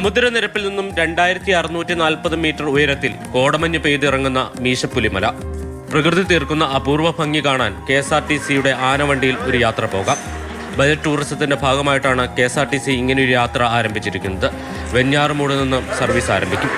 സമുദ്രനിരപ്പിൽ നിന്നും രണ്ടായിരത്തി അറുന്നൂറ്റി നാൽപ്പത് മീറ്റർ ഉയരത്തിൽ കോടമഞ്ഞ് പെയ്തിറങ്ങുന്ന മീശപ്പുലിമല. പ്രകൃതി തീർക്കുന്ന അപൂർവ ഭംഗി കാണാൻ കെ എസ് ആർ ടി സിയുടെ ആനവണ്ടിയിൽ ഒരു യാത്ര പോകാം. ബജറ്റ് ടൂറിസത്തിന്റെ ഭാഗമായിട്ടാണ് K S R T C ഇങ്ങനെയൊരു യാത്ര ആരംഭിച്ചിരിക്കുന്നത്. വെഞ്ഞാറുമൂട് നിന്നും സർവീസ് ആരംഭിക്കും.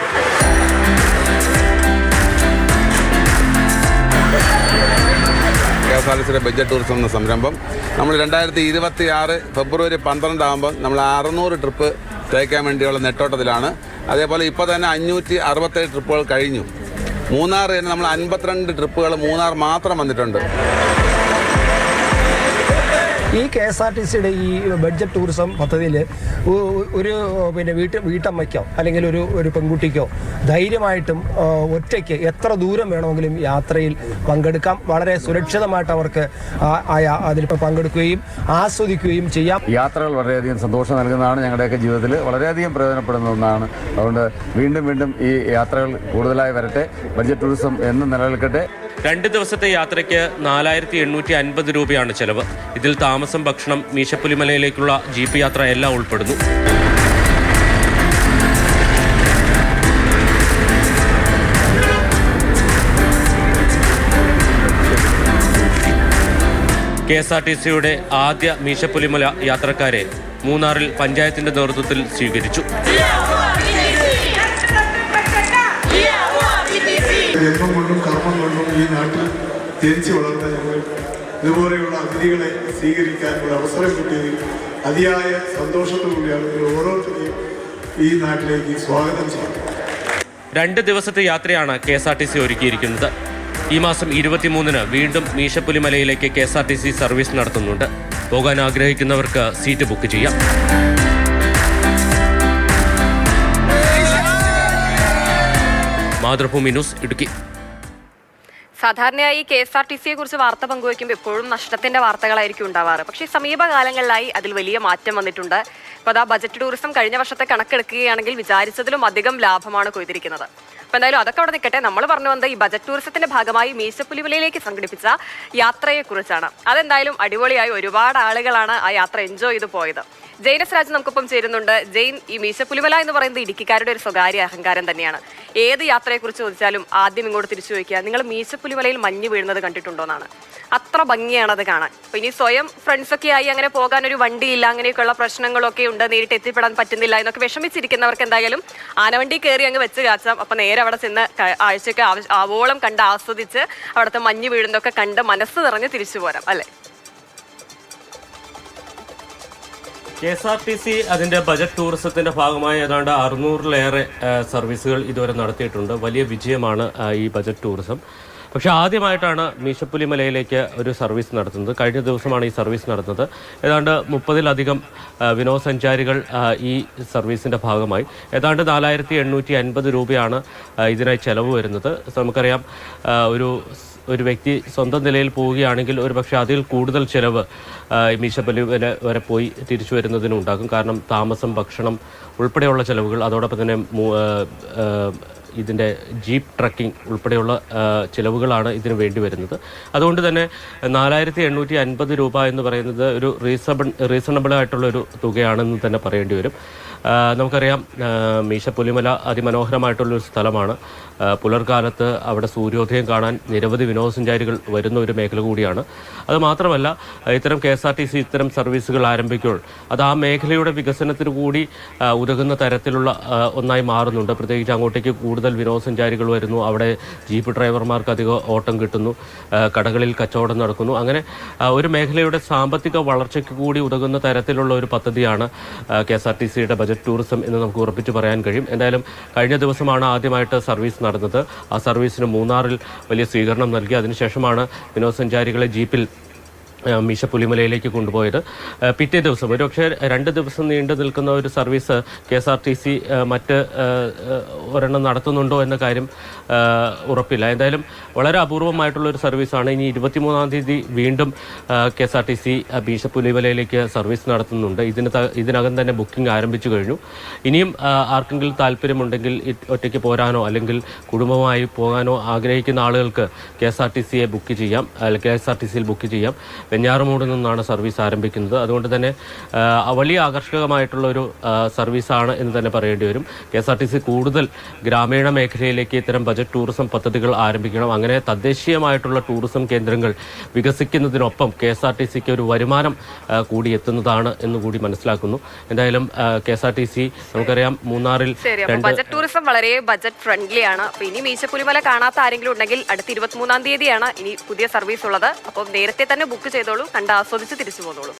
എസ് ബഡ്ജറ്റ് ടൂറിസം എന്ന സംരംഭം. നമ്മൾ രണ്ടായിരത്തി ഇരുപത്തി ആറ് ഫെബ്രുവരി പന്ത്രണ്ടാകുമ്പോൾ നമ്മൾ അറുന്നൂറ് ട്രിപ്പ് തേക്കാൻ വേണ്ടിയുള്ള നെട്ടോട്ടത്തിലാണ്. അതേപോലെ ഇപ്പോൾ തന്നെ അഞ്ഞൂറ്റി അറുപത്തേഴ് ട്രിപ്പുകൾ കഴിഞ്ഞു. മൂന്നാർ തന്നെ നമ്മൾ അൻപത്തിരണ്ട് ട്രിപ്പുകൾ മൂന്നാർ മാത്രം വന്നിട്ടുണ്ട്. ഈ കെ എസ് ആർ ടി സിയുടെ ഈ ബഡ്ജറ്റ് ടൂറിസം പദ്ധതിയിൽ ഒരു പിന്നെ വീട്ട് വീട്ടമ്മയ്ക്കോ അല്ലെങ്കിൽ ഒരു ഒരു പെൺകുട്ടിക്കോ ധൈര്യമായിട്ടും ഒറ്റയ്ക്ക് എത്ര ദൂരം വേണമെങ്കിലും യാത്രയിൽ പങ്കെടുക്കാം. വളരെ സുരക്ഷിതമായിട്ട് അവർക്ക് അതിൽ പങ്കെടുക്കുകയും ആസ്വദിക്കുകയും ചെയ്യാം. യാത്രകൾ വളരെയധികം സന്തോഷം നൽകുന്നതാണ് ഞങ്ങളുടെയൊക്കെ ജീവിതത്തിൽ വളരെയധികം പ്രയോജനപ്പെടുന്ന ഒന്നാണ്. അതുകൊണ്ട് വീണ്ടും വീണ്ടും ഈ യാത്രകൾ കൂടുതലായി വരട്ടെ. ബഡ്ജറ്റ് ടൂറിസം എന്നും നിലനിൽക്കട്ടെ. രണ്ട് ദിവസത്തെ യാത്രയ്ക്ക് നാലായിരത്തി എണ്ണൂറ്റി അൻപത് രൂപയാണ് ചെലവ്. ഇതിൽ താമസം ഭക്ഷണം മീശപ്പുലിമലയിലേക്കുള്ള ജീപ്പ് യാത്ര എല്ലാം ഉൾപ്പെടുന്നു. കെ എസ് ആർ ടി സിയുടെ ആദ്യ മീശപ്പുലിമല യാത്രക്കാരെ മൂന്നാറിൽ പഞ്ചായത്തിന്റെ നേതൃത്വത്തിൽ സ്വീകരിച്ചു. ജന്മം കൊണ്ടും കർമ്മം കൊണ്ടും ഈ നാട്ടിൽ ജനിച്ചു വളർന്ന ഞങ്ങൾ ഇതുപോലെയുള്ള അതിഥികളെ സ്വീകരിക്കാനുള്ള അവസരം കിട്ടിയതിൽ അതിയായ സന്തോഷത്തോടുകൂടിയാണ് ഇവർ ഓരോരുത്തരെയും ഈ നാട്ടിലേക്ക് സ്വാഗതം ചെയ്യുന്നത്. രണ്ട് ദിവസത്തെ യാത്രയാണ് K S R T C ഒരുക്കിയിരിക്കുന്നത്. ഈ മാസം ഇരുപത്തിമൂന്നിന് വീണ്ടും മീശപ്പുലിമലയിലേക്ക് K S R T C service നടത്തുന്നുണ്ട്. പോകാൻ ആഗ്രഹിക്കുന്നവർക്ക് സീറ്റ് ബുക്ക് ചെയ്യാം. മാതൃഭൂമി ന്യൂസ് ഇടുക്കി. സാധാരണയായി കെ എസ് ആർ ടി സിയെ കുറിച്ച് വാർത്ത പങ്കുവയ്ക്കുമ്പോൾ എപ്പോഴും നഷ്ടത്തിന്റെ വാർത്തകളായിരിക്കും ഉണ്ടാവാറ്. പക്ഷേ സമീപകാലങ്ങളിലായി അതിൽ വലിയ മാറ്റം വന്നിട്ടുണ്ട്. ഇപ്പോൾ അതാ ബജറ്റ് ടൂറിസം കഴിഞ്ഞ വർഷത്തെ കണക്കെടുക്കുകയാണെങ്കിൽ വിചാരിച്ചതിലും അധികം ലാഭമാണ് കൊയ്തിരിക്കുന്നത്. അപ്പോൾ എന്തായാലും അതൊക്കെ അവിടെ നിൽക്കട്ടെ. നമ്മൾ പറഞ്ഞു വന്നത് ഈ ബജറ്റ് ടൂറിസത്തിന്റെ ഭാഗമായി മീശപ്പുലിമലയിലേക്ക് സംഘടിപ്പിച്ച യാത്രയെക്കുറിച്ചാണ്. അതെന്തായാലും അടിപൊളിയായി ഒരുപാട് ആളുകളാണ് ആ യാത്ര എൻജോയ് ചെയ്ത് പോയത്. ജെയിനസ് രാജ് നമുക്കൊപ്പം ചേരുന്നുണ്ട്. ജെയിൻ ഈ മീശപ്പുലിമല എന്ന് പറയുന്നത് ഇടുക്കിക്കാരുടെ ഒരു സ്വകാര്യ അഹങ്കാരം തന്നെയാണ്. ഏത് യാത്രയെക്കുറിച്ച് ചോദിച്ചാലും ആദ്യം ഇങ്ങോട്ട് തിരിച്ചു ചോദിക്കുക നിങ്ങൾ മീശപ്പുലിമലയിൽ മഞ്ഞ് വീഴുന്നത് കണ്ടിട്ടുണ്ടോ? എന്നാണ്. അത്ര ഭംഗിയാണ് അത് കാണാൻ. അപ്പൊ ഇനി സ്വയം ഫ്രണ്ട്സൊക്കെ ആയി അങ്ങനെ പോകാൻ ഒരു വണ്ടിയില്ല അങ്ങനെയൊക്കെയുള്ള പ്രശ്നങ്ങളൊക്കെ ഉണ്ട് നേരിട്ട് എത്തിപ്പെടാൻ പറ്റുന്നില്ല എന്നൊക്കെ വിഷമിച്ചിരിക്കുന്നവർക്ക് എന്തായാലും ആനവണ്ടി കയറി അങ്ങ് വെച്ച് കാച്ചാം. അപ്പൊ നേരെ അവിടെ ചെന്ന് ആഴ്ചയൊക്കെ ആവോളം കണ്ട് ആസ്വദിച്ച് അവിടുത്തെ മഞ്ഞ് വീഴുന്നതൊക്കെ കണ്ട് മനസ്സ് നിറഞ്ഞ് തിരിച്ചു പോരാം അല്ലേ? K S R T C അതിന്റെ ബജറ്റ് ടൂറിസത്തിന്റെ ഭാഗമായി ഏതാണ്ട് അറുന്നൂറിലേറെ സർവീസുകൾ ഇതുവരെ നടത്തിയിട്ടുണ്ട്. വലിയ വിജയമാണ് ഈ ബജറ്റ് ടൂറിസം. പക്ഷെ ആദ്യമായിട്ടാണ് മീശപ്പുലി മലയിലേക്ക് ഒരു സർവീസ് നടത്തുന്നത്. കഴിഞ്ഞ ദിവസമാണ് ഈ സർവീസ് നടത്തുന്നത് ഏതാണ്ട് മുപ്പതിലധികം വിനോദസഞ്ചാരികൾ ഈ സർവീസിന്റെ ഭാഗമായി. ഏതാണ്ട് നാലായിരത്തി എണ്ണൂറ്റി അൻപത് രൂപയാണ് ഇതിനായി ചെലവ് വരുന്നത്. നമുക്കറിയാം ഒരു ഒരു വ്യക്തി സ്വന്തം നിലയിൽ പോവുകയാണെങ്കിൽ ഒരു പക്ഷേ അതിൽ കൂടുതൽ ചിലവ് മീശപ്പലി വരെ വരെ പോയി തിരിച്ചു വരുന്നതിനും ഉണ്ടാകും. കാരണം താമസം ഭക്ഷണം ഉൾപ്പെടെയുള്ള ചിലവുകൾ അതോടൊപ്പം തന്നെ ഇതിന്റെ ജീപ്പ് ട്രക്കിംഗ് ഉൾപ്പെടെയുള്ള ചിലവുകളാണ് ഇതിന് വേണ്ടി വരുന്നത്. അതുകൊണ്ട് തന്നെ നാലായിരത്തി എണ്ണൂറ്റി അൻപത് രൂപ എന്ന് പറയുന്നത് ഒരു റീസണബിൾ റീസണബിൾ ആയിട്ടുള്ള ഒരു തുകയാണെന്ന് തന്നെ പറയേണ്ടി വരും. നമുക്കറിയാം മീശ പുലിമല അതിമനോഹരമായിട്ടുള്ളൊരു സ്ഥലമാണ്. പുലർക്കാലത്ത് അവിടെ സൂര്യോദയം കാണാൻ നിരവധി വിനോദസഞ്ചാരികൾ വരുന്ന ഒരു മേഖല കൂടിയാണ്. അത് മാത്രമല്ല ഇത്തരം K S R T C ഇത്തരം സർവീസുകൾ ആരംഭിക്കുമ്പോൾ അത് ആ മേഖലയുടെ വികസനത്തിന് കൂടി ഉതകുന്ന തരത്തിലുള്ള ഒന്നായി മാറുന്നുണ്ട്. പ്രത്യേകിച്ച് അങ്ങോട്ടേക്ക് കൂടുതൽ വിനോദസഞ്ചാരികൾ വരുന്നു. അവിടെ ജീപ്പ് ഡ്രൈവർമാർക്ക് അധികം ഓട്ടം കിട്ടുന്നു. കടകളിൽ കച്ചവടം നടക്കുന്നു. അങ്ങനെ ഒരു മേഖലയുടെ സാമ്പത്തിക വളർച്ചയ്ക്ക് കൂടി ഉതകുന്ന തരത്തിലുള്ള ഒരു പദ്ധതിയാണ് കെ എസ് ആർ ടി സിയുടെ ബജറ്റ് ടൂറിസം എന്ന് നമുക്ക് ഉറപ്പിച്ച് പറയാൻ കഴിയും. എന്തായാലും കഴിഞ്ഞ ദിവസമാണ് ആദ്യമായിട്ട് സർവീസ് നടന്നത്. ആ സർവീസിന് മൂന്നാറിൽ വലിയ സ്വീകരണം നൽകി. അതിനുശേഷമാണ് വിനോദസഞ്ചാരികളെ ജീപ്പിൽ ആ, മീശപ്പുലിമലയിലേക്ക് കൊണ്ടുപോയത്. പിറ്റേ ദിവസം ഒരുപക്ഷെ രണ്ട് ദിവസം നീണ്ടു നിൽക്കുന്ന ഒരു service K S R T C മറ്റ് ഒരെണ്ണം നടത്തുന്നുണ്ടോ എന്ന കാര്യം ഉറപ്പില്ല. എന്തായാലും വളരെ അപൂർവമായിട്ടുള്ള ഒരു സർവീസാണ്. ഇനി ഇരുപത്തിമൂന്നാം തീയതി വീണ്ടും K S R T C മീശ പുലിമലയിലേക്ക് സർവീസ് നടത്തുന്നുണ്ട്. ഇതിന് ഇതിനകം തന്നെ ബുക്കിംഗ് ആരംഭിച്ചു കഴിഞ്ഞു. ഇനിയും ആർക്കെങ്കിലും താല്പര്യമുണ്ടെങ്കിൽ ഒറ്റയ്ക്ക് പോരാനോ അല്ലെങ്കിൽ കുടുംബമായി പോകാനോ ആഗ്രഹിക്കുന്ന ആളുകൾക്ക് കെ എസ് ആർ ടി സിയെ ബുക്ക് ചെയ്യാം. കെ എസ് ആർ ടി സിയിൽ ബുക്ക് ചെയ്യാം. വെഞ്ഞാറുമൂട് നിന്നാണ് സർവീസ് ആരംഭിക്കുന്നത്. അതുകൊണ്ട് തന്നെ വലിയ ആകർഷകമായിട്ടുള്ള ഒരു സർവീസാണ് എന്ന് തന്നെ പറയേണ്ടി വരും. K S R T C കൂടുതൽ ഗ്രാമീണ മേഖലയിലേക്ക് ഇത്തരം ബജറ്റ് ടൂറിസം പദ്ധതികൾ ആരംഭിക്കണം. അങ്ങനെ തദ്ദേശീയമായിട്ടുള്ള ടൂറിസം കേന്ദ്രങ്ങൾ വികസിക്കുന്നതിനൊപ്പം കെ എസ് ആർ ടി സിക്ക് ഒരു വരുമാനം കൂടി എത്തുന്നതാണ് എന്ന് കൂടി മനസ്സിലാക്കുന്നു. എന്തായാലും K S R T C നമുക്കറിയാം മൂന്നാറിൽ ബജറ്റ് ടൂറിസം വളരെ ബജറ്റ് ഫ്രണ്ട്ലി ആണ്. അപ്പൊ ഇനി മീശപ്പുലിമല കാണാത്ത ആരെങ്കിലും ഉണ്ടെങ്കിൽ അടുത്ത ഇരുപത്തിമൂന്നാം തീയതിയാണ് ഇനി പുതിയ സർവീസ് ഉള്ളത്. അപ്പോൾ നേരത്തെ തന്നെ ബുക്ക് ചെയ്തോളൂ കണ്ട് ആസ്വദിച്ച് തിരിച്ചു പോന്നോളൂ.